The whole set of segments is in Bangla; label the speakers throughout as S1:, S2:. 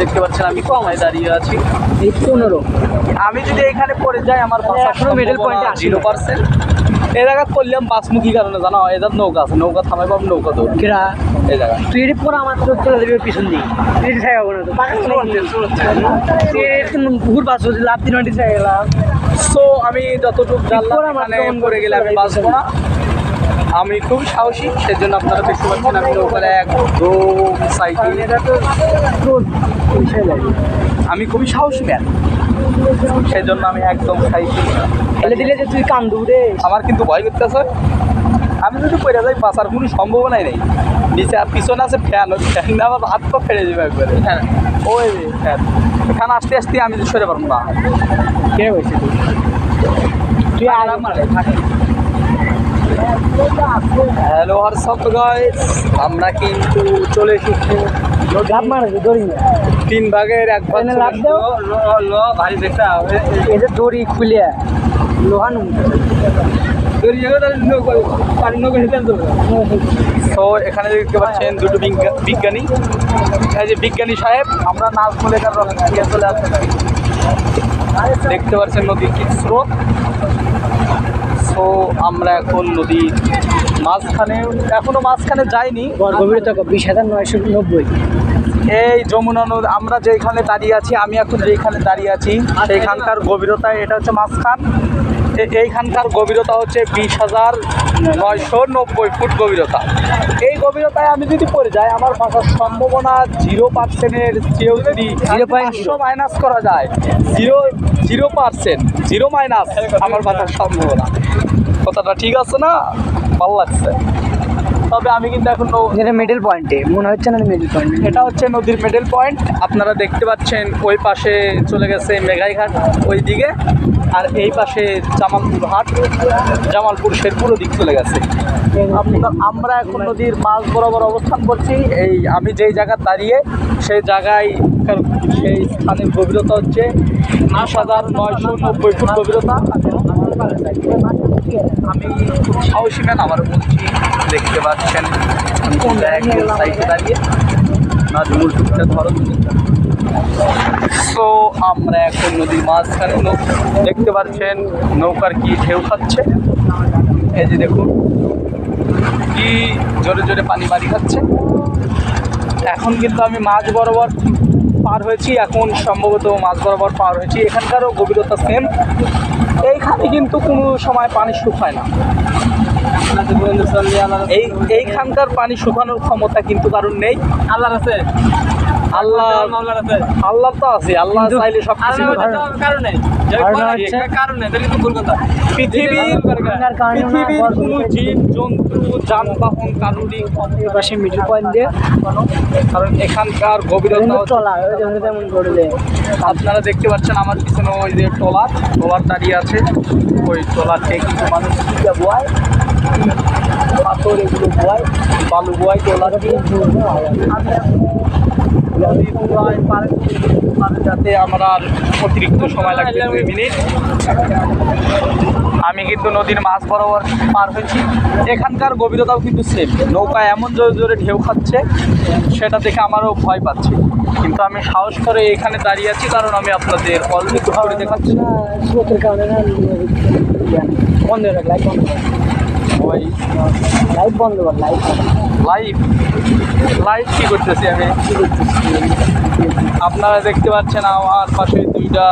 S1: দেখতে পাচ্ছেন আমি কমায় দাঁড়িয়ে আছি।
S2: এই পনেরো।
S1: আমি যদি এখানে পড়ে যাই আমার
S2: এখনও middle point এ আসিনি।
S1: জিরো পার্সেন্ট এই জায়গা করলাম বাসমুখী কারণে জানো? এদের নৌকা আছে নৌকা থামাই পাবো নৌকা তো
S2: কিরা?
S1: এই জায়গা
S2: তুই পরে আমার তো চলে দেবে পিছন দিকে। তুই থাকব না তো। পাশ হচ্ছে লাভ তিন থেকে গেলাম
S1: সো আমি যতটুকু জানলাম মানে পড়ে গেলে আমি বাঁচবো না। আমি খুব সাহসী সেজন্য আপনারা দেখতে পাচ্ছেন আমি নৌকায় একদম সাইকেল। আমি খুবই সাহসী ম্যান সেজন্য আমি একদম সাইকেল।
S2: ফেলে দিলে যে তুই কান্দু রে।
S1: আমার কিন্তু ভয় করতেছে। আমি যদি পড়ে যাই বাঁচার কোনো সম্ভাবনাই নেই। নিচে আর পিছনে আছে ফ্যান ফ্যান আমার হাত পা ফেলে যাবে একবারে। হ্যাঁ। ওই ফ্যান। এখানে আসতে আসতে আমি সরে পারব না
S2: কে হয়েছে তুই? তুই আর
S1: হ্যালো হোয়াটসঅ্যাপ গাইস আমরা কিন্তু চলে এসেছি তিন ভাগের এক ভাগ
S2: এখানে লাফ দাও।
S1: ভাই দেখতে হবে
S2: এই যে দড়ি খুলে লোহা নুন।
S1: তো এখানে দেখতে পাচ্ছেন দুটো বিজ্ঞা- বিজ্ঞানী। এই যে বিজ্ঞানী সাহেব আমরা নাচ বলে কার চলে আসতে দেখতে পাচ্ছেন নদীর কি স্রোত। সো আমরা এখন নদীর মাঝখানে এখনও মাঝখানে যাইনি।
S2: গভীরতা বিশ হাজার নয়শো নব্বই।
S1: এই যমুনা নদী আমরা যেখানে দাঁড়িয়ে আছি আমি এখন যেখানে দাঁড়িয়ে আছি সেখানকার গভীরতা এটা হচ্ছে মাঝখান। এইখানকার গভীরতা হচ্ছে বিশ হাজার নয়শো নব্বই ফুট গভীরতা। এই গভীরতায় আমি যদি পড়ে যাই আমার ভাষার সম্ভাবনা জিরো পার্সেন্টের চেয়েও যদি পাঁচশো মাইনাস করা যায় zero zero percent zero minus আমার ভাষার সম্ভাবনা। কথাটা ঠিক আছে না? ভালো লাগছে। তবে আমি কিন্তু এখন
S2: মিডল পয়েন্টে মনে হচ্ছে না মিডল পয়েন্ট
S1: এটা হচ্ছে নদীর মিডল পয়েন্ট আপনারা দেখতে পাচ্ছেন ওই পাশে চলে গেছে মেঘাইঘাট ওই দিকে। আর এই পাশে জামালপুর হাট জামালপুর শেরপুর দিক চলে গেছে। আমরা এখন নদীর মাঝ বরাবর অবস্থান করছি। এই আমি যেই জায়গা দাঁড়িয়ে সেই জায়গায় সেই স্থানের গভীরতা হচ্ছে আট হাজার নয়শো নব্বই ফুট গভীরতা। আমি সাহসী ম্যান, আমার বলছি দেখতে পাচ্ছেন। সাইডে দাঁড়িয়ে নাজমুল টুকটা ধরো। সো আমরা এখন নদীর মাঝখানে দেখতে পাচ্ছেন, নৌকার কি ঢেউ খাচ্ছে? এই যে দেখুন, কি জোরে জোরে পানি বাড়ি খাচ্ছে। এখন কিন্তু আমি মাঝ বরাবর পার হয়েছি, এখন সম্ভবত মাছ বরাবর পার হয়েছি। এখানকারও গভীরতা সেম এইখানে কিন্তু কোনো সময় পানি শুকায় না। এই, এইখানকার পানি শুকানোর ক্ষমতা কিন্তু কারণ নেই। আল্লাহ আছে আল্লাহ আল্লাহ তো আছে আল্লাহ চাইলে সব কিছু পৃথিবীর
S2: কারণে
S1: পৃথিবীর কোনো জীব জন্তু যানবাহন কারুরই
S2: পাশে মিডল পয়েন্ট দিয়ে
S1: কারণ এখানকার গভীরতা
S2: করলে
S1: আপনারা দেখতে পাচ্ছেন আমার পিছনে ওই যে ট্রলার টলার দাঁড়িয়ে আছে। ওই ট্রলারকে কিন্তু মানুষ বোয়ায়। পাথর এগুলো বোয়ায় বালু বোয়ায় ট্রলার দিয়ে। যাতে আমার আর অতিরিক্ত সময় লাগবে দুই মিনিট। আমি কিন্তু নদীর মাছ বরাবর পার হয়েছি। এখানকার গভীরতাও কিন্তু সেম নৌকা এমন জোরে জোরে ঢেউ খাচ্ছে, সেটা দেখে আমারও ভয় পাচ্ছে। কিন্তু আমি সাহস করে এখানে দাঁড়িয়ে আছি, কারণ আমি আপনাদের করে দেখাচ্ছি।
S2: না স্রোতের কারণে না বন্ধ কর লাইট
S1: লাইভ লাইভ কী করতেছি আমি? আপনারা দেখতে পাচ্ছেন আমার পাশে দুইটা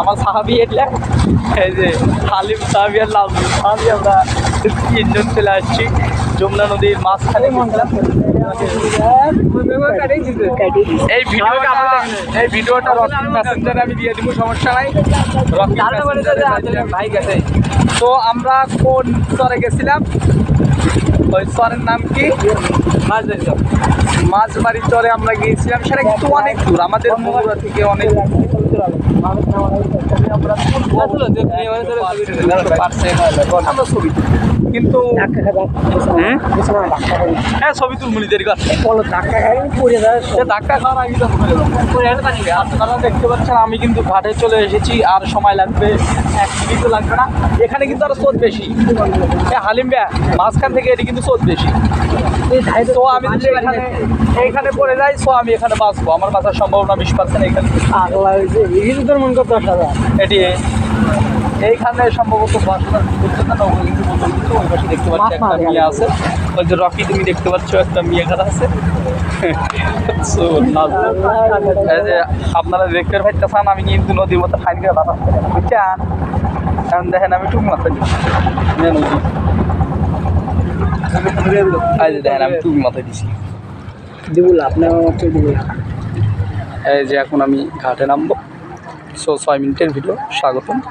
S1: আমার সাহাবি এটলে এই যে হালিম সাহাবি আর লাল সাহাবি আমরা তিনজন চলে আসছি। যমুনা নদীর মাঝখানে। এই ভিডিওটা এই ভিডিওটা রকিং মেসেঞ্জারে আমি দিয়ে দিব সমস্যা নাই। ভাই গেছে। তো আমরা কোন স্তরে গেছিলাম? ওই স্তরের নাম কি? মাছবাড়ি চরে আমরা গিয়েছিলাম। সেটা কিন্তু অনেক দূর আমাদের বগুড়া থেকে অনেক হ্যাঁ দেখতে পাচ্ছেন আমি কিন্তু ঘাটে চলে এসেছি আর সময় লাগবে এক মিনিটও লাগবে না এখানে কিন্তু আরও স্রোত বেশি এ হালিম ব্যা মাঝখান থেকে এটি কিন্তু স্রোত বেশি তো আমি এখানে পড়ে যাই সো আমি এখানে বাঁচবো। আমার বাঁচার সম্ভাবনা বিশ পার্সেন্ট এখানে। এটি এইখানে সম্ভবত কিন্তু ওই পাশে দেখতে পাচ্ছি একটা মিয়া আছে। ওই যে রকি তুমি দেখতে পাচ্ছ একটা মিয়া আছে। আপনারা দেখতে পাইতেছেন আমি কিন্তু নদীর মতো ফাইন করে বাতাস বুঝছেন? কারণ দেখেন আমি টুক মাথা দিচ্ছি। নদী। দেখেন আমি টুক দিছি
S2: আপনার
S1: এই যে এখন আমি ঘাটে নামবো। সো ছয় মিনিটের ভিডিও স্বাগতম।